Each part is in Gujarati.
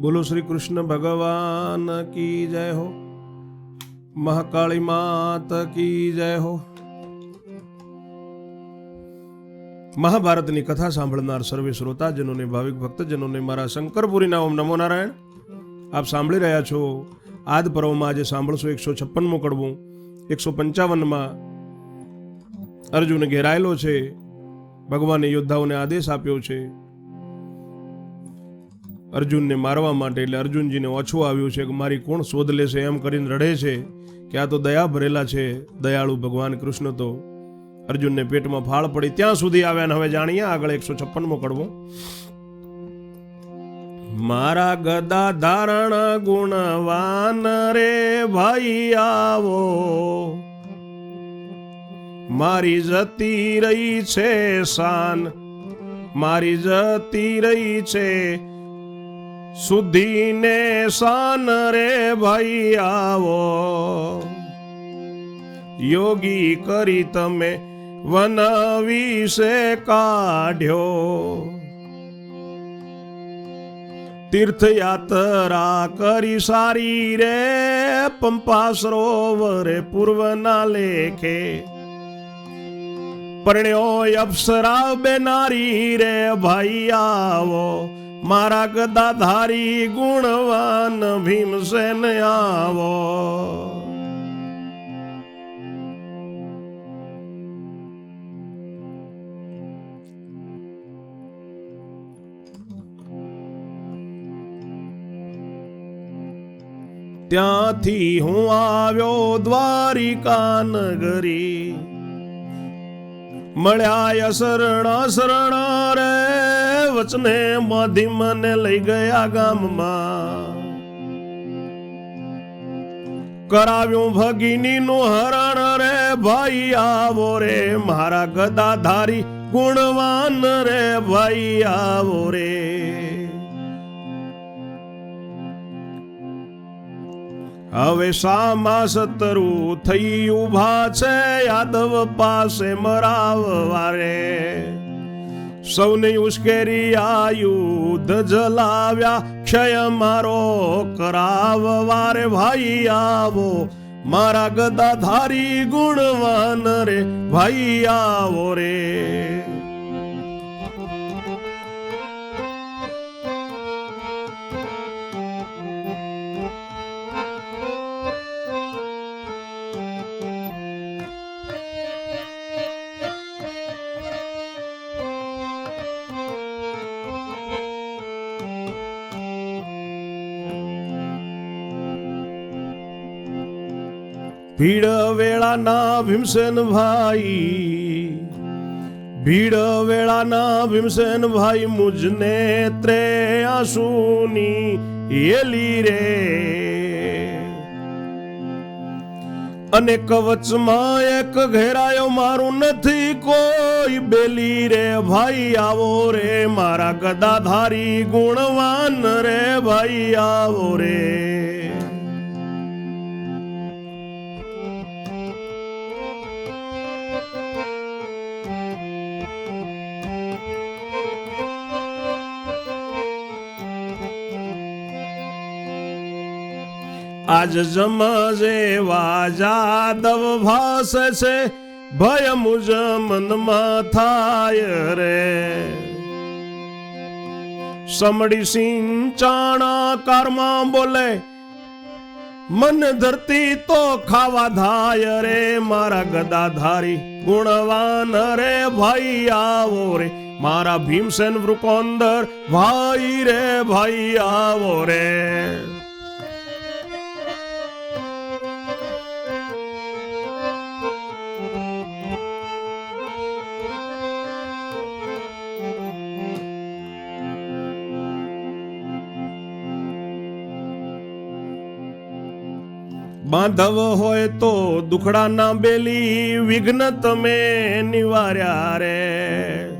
બોલો શ્રી કૃષ્ણ ભગવાન કી જય હો? મહાકાળી માત કી જય હો? મહાભારતની કથા સાંભળનાર સર્વે શ્રોતાજનોને, ભાવિક ભક્તજનોને મારા શંકરપુરીના ઓમ નમો નારાયણ. આપ સાંભળી રહ્યા છો આદ પર્વમાં આજે સાંભળશો એકસો છપ્પનમો કડવું, એકસો પંચાવનમાં અર્જુન ઘેરાયેલો છે, ભગવાને યોદ્ધાઓને આદેશ આપ્યો છે. અર્જુનને મારવા માટે એટલે અર્જુનજીને ઓછું આવ્યું છે કે મારી કોણ શોધ લેશે, એમ કરીને રડે છે કે આ તો દયા ભરેલા છે, દયાળુ ભગવાન કૃષ્ણ તો. અર્જુનને પેટમાં ફાળ પડી. ત્યાં સુધી આવ્યા ને હવે જાણીએ, આગળ એકસો છપ્પનમો કડવો. મારા ગદા ધારણ ગુણવાન રે ભાઈ આવો. મારી જતી રહી છે શાન. મારી જતી રહી છે સુધીને શાન રે ભાઈ આવો. યોગી કરી તમે વન વિશે કાઢ્યો. તીર્થયાત્રા કરી સારી રે પંપા સરોવરે પૂર્વના લેખે. પરણ્યો અપ્સરા બેનારી રે ભાઈ આવો. મારા ગદાધારી ગુણવાન ભીમસેન આવો. ત્યાંથી હું આવ્યો દ્વારિકા નગરી મળ્યા શરણા શરણા વચને માધી મને લઈ ગયા ગામમાં. કરાવ્યું ભગીની નું હરણ રે ભાઈ, આવો રે મારા ગદાધારી ગુણવાન રે ભાઈ, આવો રે. હવે સામા સતરુ થઈ ઊભા છે, યાદવ પાસે મરાવ વારે સૌને ઉશ્કેરી આયુધ જલાવ્યા, ક્ષય મારો કરાવ, વારે ભાઈ આવો, મારા ગદાધારી ગુણવાન રે, ભાઈ આવો રે. ભીડ વેળાના ભીમસેન ભાઈ ભીડ વેળાના ભીમસેન ભાઈ મુજને ત્રે આંસુની એલી રે. અને કવચમાં એક ઘેરાયો, મારું નથી કોઈ બેલી રે ભાઈ, આવો રે, મારા ગદાધારી ગુણવાન રે ભાઈ, આવો રે. આજ જમજે વાજાદવ ભાસ છે ભય મુજ મનમાં થાય રે. સમડી સિંચાણા કારમાં બોલે, મન ધરતી તો ખાવા ધાય રે, મારા ગદાધારી ગુણવાન રે, ભાઈ આવો રે. મારા ભીમસેન વૃકોંદર ભાઈ રે, ભાઈ આવો રે. બાંધવ હોય તો દુખડાના બેલી વિઘ્ન તમે નિવાર્યા રે.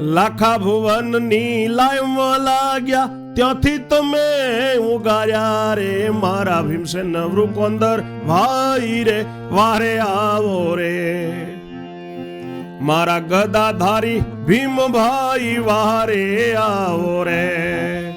લાખા ભુવનની લાઈમાં લાગ્યા, ત્યાંથી તમે ઉગાર્યા રે. મારા ભીમસેન વૃકોંદર ભાઈ રે, વારે આવો રે. મારા ગદાધારી ભીમભાઈ વારે આવો રે.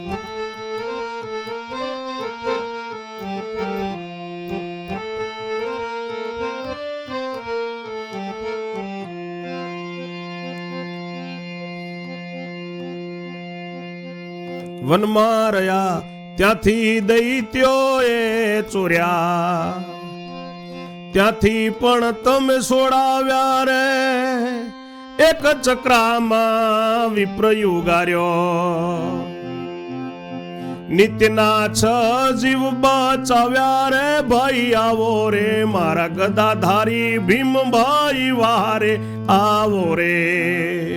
વનમાં રહ્યા, ત્યાંથી દૈત્યોએ ચોર્યા. ત્યાંથી પણ તમે સોડાવ્યા રે, એક ચક્રામાં વિપ્રયુગાર્યો નિત્યના છ જીવ બચાવ્યા રે, ભાઈ આવો રે, મારા ગદાધારી ભીમભાઈ વારે, આવો રે.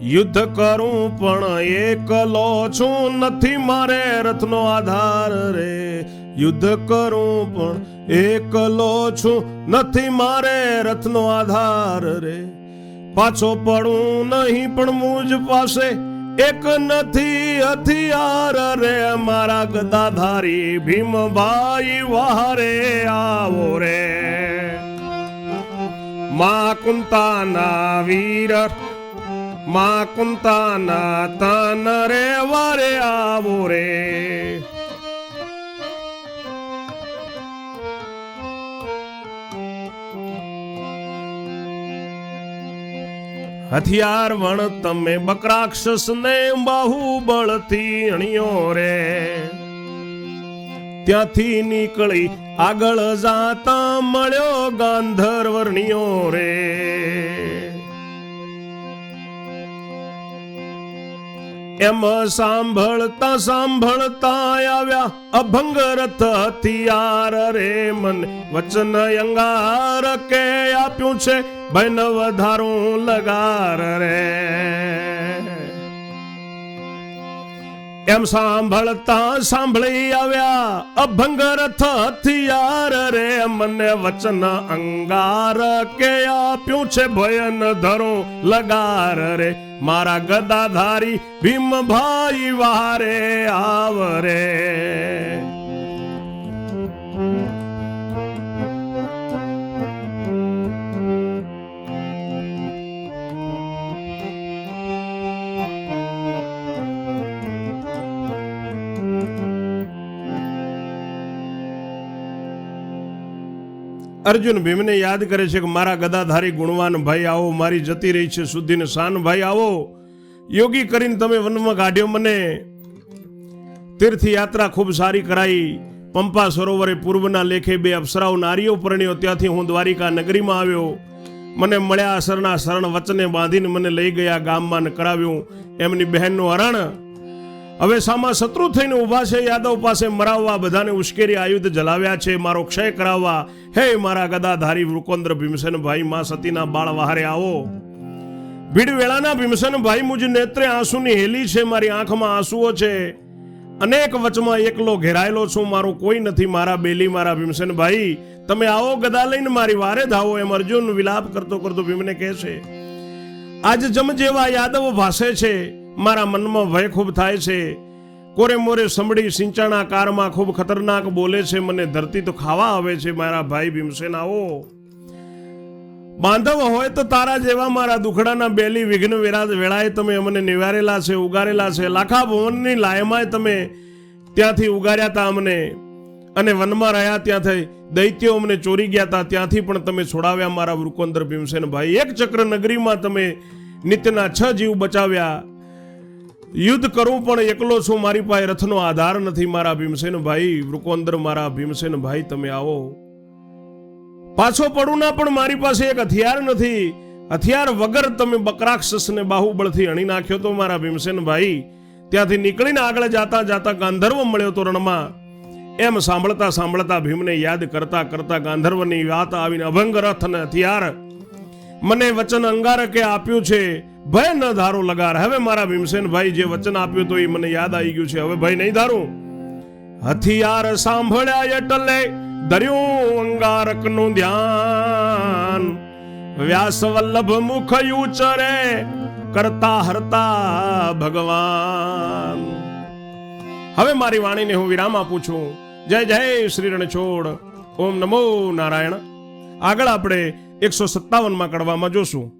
યુદ્ધ કરું પણ એકલો છું નથી મારે રથનો આધાર રે. યુદ્ધ કરું પણ એકલો છું નથી મારે રથનો આધાર રે. પાછો પડું નહીં પણ મુજ પાસે એક નથી હથિયાર રે. મારા ગદાધારી ભીમભાઈ વારે આવો રે. મા કુંતાના વીર મા કુંતાના તન રે વારે આવો રે. હથિયાર વણ તમે બકરાક્ષસ ને બાહુબળથી અણિયો રે. ત્યાંથી નીકળી આગળ જાતા મળ્યો ગાંધર્વર્ણિયો રે. એમ સાંભળતા સાંભળતા આવ્યા અભંગ રથ હથિયાર રે મન. વચન અંગાર કે આપ્યું છે? બન વધારું લગાર રે. એમ સાંભળતા સાંભળી આવ્યા અભંગ રથ હથિયાર રે, મને વચન અંગાર કે આપ્યું છે ભયન ધરો લગાર રે. મારા ગદાધારી ભીમભાઈ વારે આવરે અર્જુન ભીમને યાદ કરે છે કે મારા ગદાધારી ગુણવાન ભાઈ આવો, મારી જતી રહી છે સુધીને શાન ભાઈ આવો. યોગી કરીને તમે વનમાં કાઢ્યો મને. તીર્થયાત્રા ખૂબ સારી કરાઈ. પંપા સરોવરે પૂર્વના લેખે બે અપ્સરાઓ નારીઓ પરણ્યો. ત્યાંથી હું દ્વારિકા નગરીમાં આવ્યો. મને મળ્યા અસરના શરણ વચને બાંધીને મને લઈ ગયા ગામમાં ને કરાવ્યું. એમની બહેનનું હરણ હવે સામા શત્રુ થઈને ઊભા છે, યાદવ પાસે મરાવવા, બધાને ઉશ્કેરી આયુધ જલાવ્યા છે, મારો ક્ષય કરાવવા. હે મારા ગદાધારી વૃકોન્દ્ર ભીમસેન ભાઈ માં સતીના બાળ વહારે આવો. ભીડ વેળાના ભીમસેન ભાઈ મુજ નેત્રે આંસુની હેલી છે, મારી આંખમાં આંસુઓ છે. અનેક વચમાં એકલો ઘેરાયેલો છું, મારું કોઈ નથી, મારા બેલી, મારા ભીમસેન ભાઈ તમે આવો ગદા લઈને મારી વારે ધાવો, એમ અર્જુન વિલાપ કરતો કરતો ભીમને કહે છે. આજ જમ જેવા યાદવ ભાસે છે મારા મનમાં ભય ખૂબ થાય છે. કોરે મોરે સંભળી સિંચાણા કારમાં ખૂબ ખતરનાક બોલે છે, મને ધરતી તો ખાવા આવે છે, મારા ભાઈ ભીમસેન આવો બાંધવ હોય તો તારા જેવા મારા દુખડાના બેલી વિઘ્ન વેળાએ તમે અમને નિવારેલા છે, ઉગારેલા છે. લાખા ભવનની લાયમાંય તમે ત્યાંથી ઉગાર્યા હતા અમને. અને વનમાં રહ્યા ત્યાંથી દૈત્યો અમને ચોરી ગયા હતા ત્યાંથી પણ તમે છોડાવ્યા મારા વૃકોંદર ભીમસેન ભાઈ. એક ચક્ર નગરીમાં તમે નિત્યના છ જીવ બચાવ્યા. યુદ્ધ કરવું પણ એકલો છું, મારી પાસે રથનો આધાર નથી, મારા ભીમસેન ભાઈ વૃકોંદર મારા ભીમસેન ભાઈ તમે આવો. પાછો પડું ના, પણ મારી પાસે એક હથિયાર નથી. હથિયાર વગર તમે બકરાક્ષસને બાહુબળથી અણી નાખ્યો તો, મારા ભીમસેન ભાઈ ત્યાંથી નીકળીને આગળ જાતા જાતા ગાંધર્વ મળ્યો તો રણમાં. એમ સાંભળતા સાંભળતા ભીમને યાદ કરતા કરતા ગાંધર્વની વાત આવીને અભંગ રથ અને હથિયાર મને વચન અંગારકે આપ્યું છે. ભય ન ધારો લગાર. હવે મારા ભીમસેનભાઈ જે વચન આપ્યું તો એ મને યાદ આવી ગયું છે. હવે ભય નહીં ધારું. હથિયાર સાંભળ્યા એટલે ધર્યું અંગારકનું ધ્યાન. વ્યાસ વલ્લભ મુખ ઉચરે કરતા હરતા ભગવાન. હવે મારી વાણીને હું વિરામ આપું છું. જય જય શ્રી રણછોડ ઓમ નમો નારાયણ. આગળ આપણે એકસો સત્તાવનમાં કરવામાં જોશું.